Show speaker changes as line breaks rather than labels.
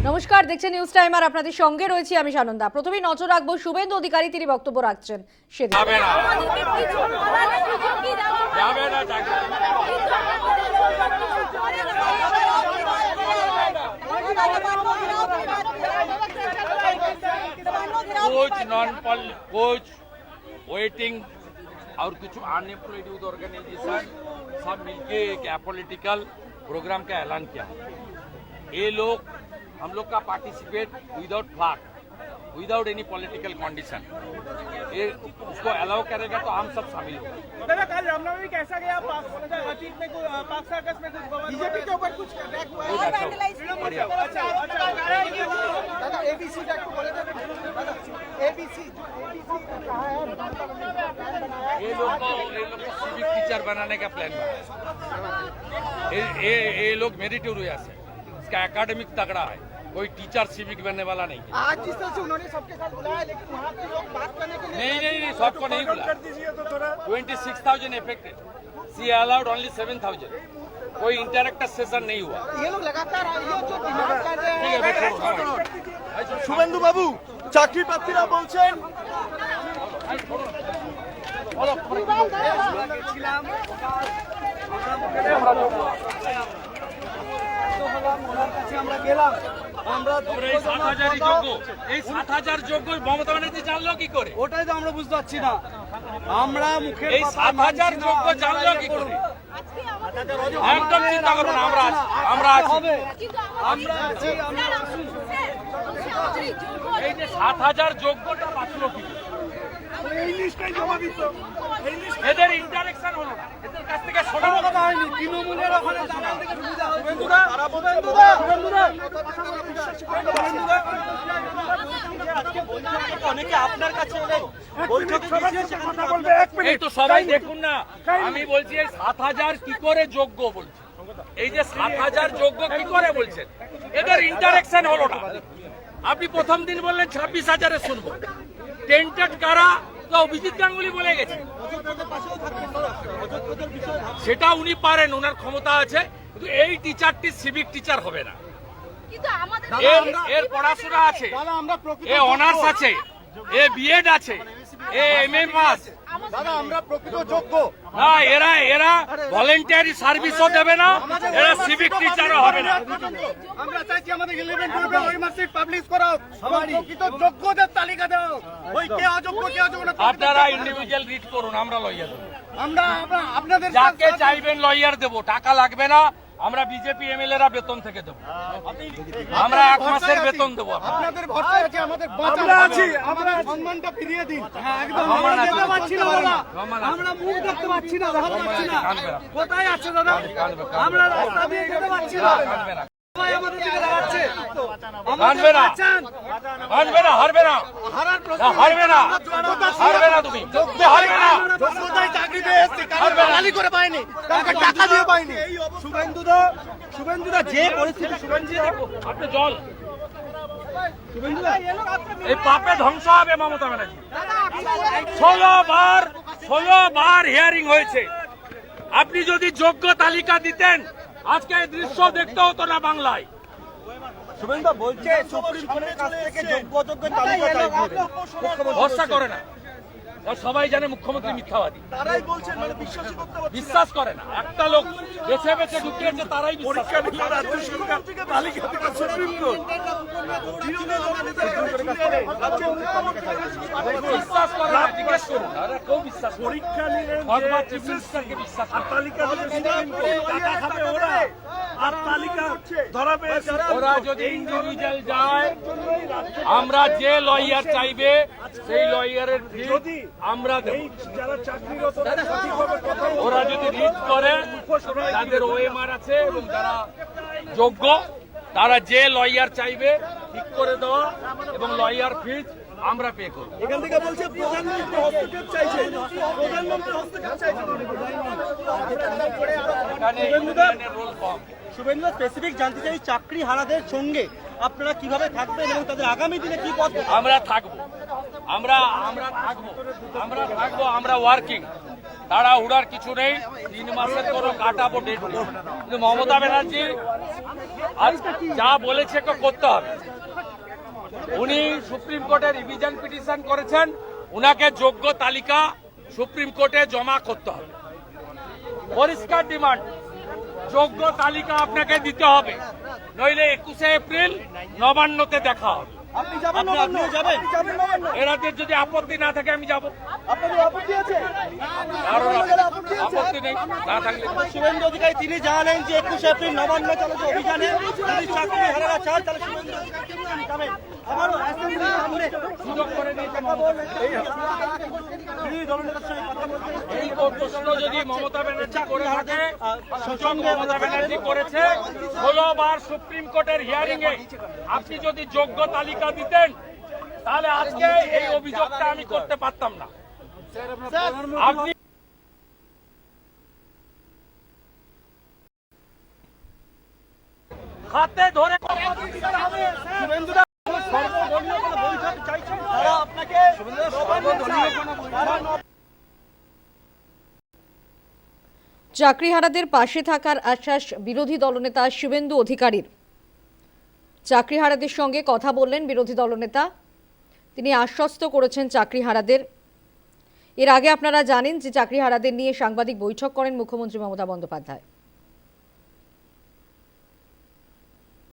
নমস্কার দেখছেন news time আর আপনাদের সঙ্গে রয়েছি আমি সানন্দা প্রথমেই নজর রাখবো শুভেন্দু অধিকারী তিনি বক্তব্য রাখছেন সেদিন
যাবে না
আমাদেরকে কিছু বলার সুযোগ কি দেওয়া হবে?
যাবে না চাকরি
কিন্তু আমাদের
कोच नॉन कोच वेटिंग और कुछ अनएम्प्लॉयड यूथ ऑर्गेनाइजेशन सब मिलके एक अपोलिटिकल प्रोग्राम का ऐलान किया ये लोग हम लोग का participate without flag without any political condition ये उसको अलाउ करेगा तो हम सब शामिल होंगे।
कल रामनवमी कैसा गया? अतीत में कुछ पाक सर्कस में कुछ बीजेपी के ऊपर कुछ अटैक हुआ
बहुत अच्छा
अच्छा। दादा एबीसी का बोले एबीसी
ये लोग ये लोग सिविक टीचर बनाने का प्लान बना ये ये ये लोग मेरिटोरियस है इसका एकेडमिक तगड़ा है कोई टीचर सिविक बनने वाला नहीं है
आज जिस तरह से उन्होंने सबके साथ बुलाया लेकिन वहाँ पे लोग बात करने के लिए
नहीं नहीं नहीं सबको नहीं बुला
दीजिए तो थोड़ा
twenty six thousand affected see allowed only seven thousand कोई इंटरेक्टर सेशन नहीं हुआ
ये लोग लगातार ये जो डिमांड कर रहे
ठीक है
हैं
मैं छोड़-
শুভেন্দু বাবু চাকরি প্রার্থীরা বলছেন
আমরা গেলাম। আমরা
এই সাত হাজারই যোগ্য। এই সাত হাজার যোগ্য মমতা ব্যানার্জি জানলো কি করে?
ওটাই তো আমরা বুঝতে পারছি না। আমরা মুখে
এই সাত হাজার যোগ্য জানলো কি করে? একদম চিন্তা করুন আমরা
হবে। আছি,
এই
এই যে সাত হাজার যোগ্যটা বাঁচলো কি করে? এদের ইন্টারেকশন হলো না। এদের কাছ থেকে শোনানো কথা হয়নি
তৃণমূলের ওখানে দালাল থেকে সুবিধা হবে
তারা বন্ধুরা
অনেকে আপনার কাছে
এই তো সবাই দেখুন না আমি বলছি এই সাত হাজার কি করে যোগ্য বলছি? এই যে সাত হাজার যোগ্য কি করে বলছেন এদের ইন্টারেকশন হলো না। আপনি প্রথম দিন বললেন ছাব্বিশ হাজারে শুনব। টেন্টেড কারা? তো অভিজিৎ গাঙ্গুলি বলে গেছে। সেটা উনি পারেন ওনার ক্ষমতা আছে কিন্তু এই টিচারটি সিভিক টিচার হবে না। এর এর পড়াশোনা আছে?
দাদা আমরা প্রকৃত
এ অনার্স আছে এ বিএড আছে এ এম এ পাস
দাদা আমরা প্রকৃত যোগ্য।
না এরা এরা ভলেন্টিয়ারি সার্ভিসও দেবে না এরা সিভিক টিচারও হবে না।
আমরা চাইছি আমাদের ইলেভেন টুয়েলভে ওই মার্কশিট পাবলিশ করা হোক প্রকৃত যোগ্যদের তালিকা দেওয়া ওই কে অযোগ্য কে অযোগ্য না
আপনারা ইন্ডিভিজুয়াল রিড করুন আমরা লয়ার দেবো।
আমরা আমরা আপনাদের
যাকে চাইবেন লয়ার দেবো টাকা লাগবে না আমরা বিজেপি এমএলএরা বেতন থেকে দেবো। আমরা এক মাসের বেতন দেবো আপনাদের।
ভরসা আছে আমাদের আমরা আছি আমরা সম্মানটা ফিরিয়ে দিন। হ্যাঁ একদম। আমরা। যেতে পারছি না দাদা। আমরা মুখ দেখতে পাচ্ছি না দেখা পাচ্ছি না। কোথায় আছে দাদা। আমরা রাস্তা দিয়ে যেতে পারছি না। আমাদের দিকে দাঁড়াচ্ছে
কাঁদবে না।
বাঁচান।
কাঁদবে না হারবে না। হারবে না। হারবে না তুমি। তুমি হারবে না।
চাকরি করে পাইনি টাকা দিয়ে পাইনি শুভেন্দুদা শুভেন্দুদা যে পরিস্থিতি শুভেন্দু
আপনি জল। এই পাপে ধ্বংস হবে মমতা ব্যানার্জি। ষোলো বার ষোলো বার হিয়ারিং হয়েছে। আপনি যদি যোগ্য তালিকা দিতেন আজকে এই দৃশ্য দেখতে হতো না বাংলায়।
শুভেন্দু বলছে সুপ্রিম কোর্টের কাছ থেকে যোগ্য যোগ্য তালিকা চাইছে
ভরসা করে না। সবাই জানে মুখ্যমন্ত্রী মিথ্যাবাদী।
তারাই বলছেন মানে বিশ্বাসই করতে
বিশ্বাস করে না। একটা লোক বেছে বেছে ঢুকিয়েছে তারাই বিশ্বাস করে।
তালিকা থেকে সুপ্রিম কোর্ট।
বিশ্বাস করে না জিজ্ঞেস করুন। আরে কেউ বিশ্বাস
পরীক্ষা নিলেন
ভগবান চিফ মিনিস্টারকে বিশ্বাস করে না।
তালিকা দিলে সুপ্রিম কোর্ট টাকা খাবে ওরা। আর তালিকা ধরা পেয়েছে
ওরা যদি ইন্ডিভিজুয়াল যায় আমরা যে লয়ার চাইবে সেই লয়ারের
যদি
আমরা
যারা চাকরিরত
ওরা যদি রিড করে যাদের ওএমআর আছে এবং যারা যোগ্য তারা যে লয়ার চাইবে ঠিক করে দেওয়া এবং লয়ার ফিজ আমরা পে করব।
এখান থেকে বলছে প্রধানমন্ত্রী হস্তক্ষেপ চাইছে। প্রধানমন্ত্রী হস্তক্ষেপ চাইছে।
শুভেন্দু স্পেসিফিক জানতে চাই চাকরি হারাদের সঙ্গে আপনারা কীভাবে থাকবেন এবং তাদের আগামী দিনে কি পথ
আমরা থাকব। আমরা আমরা থাকব। আমরা থাকব আমরা ওয়ার্কিং তারা উড়ার কিছু নেই। তিন মাসের কোনো কাটাবো ডেট কিন্তু মমতা ব্যানার্জি আজ যা বলেছে করতে হবে। উনি সুপ্রিম কোর্টে রিভিশন পিটিশন করেছেন। উনাকে যোগ্য তালিকা সুপ্রিম কোর্টে জমা করতে হবে। পরিষ্কার ডিমান্ড। যোগ্য তালিকা আপনাকে দিতে হবে। নইলে একুশে এপ্রিল নবান্নতে দেখা হবে? এরাদের যদি আপত্তি না থাকে আমি যাব।
আপনাদের আপত্তি আছে?
কারণ
আপনাদের আপত্তি আছে?
আপত্তি নেই না থাকলে
শুভেন্দু অধিকারী তিনি জানালেন যে একুশে এপ্রিল নবান্ন চলছে অভিযানে। যদি চাকরি হারারা চান তাহলে শুভেন্দু অধিকারীকে নিয়ে যাবেন আবারও অ্যাসেম্বলির সামনে
সুযোগ করে দিয়েছে
বিরোধী দলনেতার সঙ্গে কথা বলতে
এই প্রশ্ন যদি মমতা ব্যানার্জি করে থাকে সুযোগ মমতা ব্যানার্জি করেছে সুপ্রিম কোর্টের হিয়ারিং এ। আপনি যদি যোগ্য তালিকা দিতেন তাহলে আজকে এই অভিযোগটা আমি করতে পারতাম না। আপনি হাতে ধরে
চাকরিহারাদের পাশে থাকার আশ্বাস বিরোধী দলনেতা শুভেন্দু অধিকারীর। চাকরিহারাদের সঙ্গে কথা বললেন বিরোধী দলনেতা। তিনি আশ্বস্ত করেছেন চাকরিহারাদের। এর আগে আপনারা জানেন যে চাকরিহারাদের নিয়ে সাংবাদিক বৈঠক করেন মুখ্যমন্ত্রী মমতা বন্দ্যোপাধ্যায়।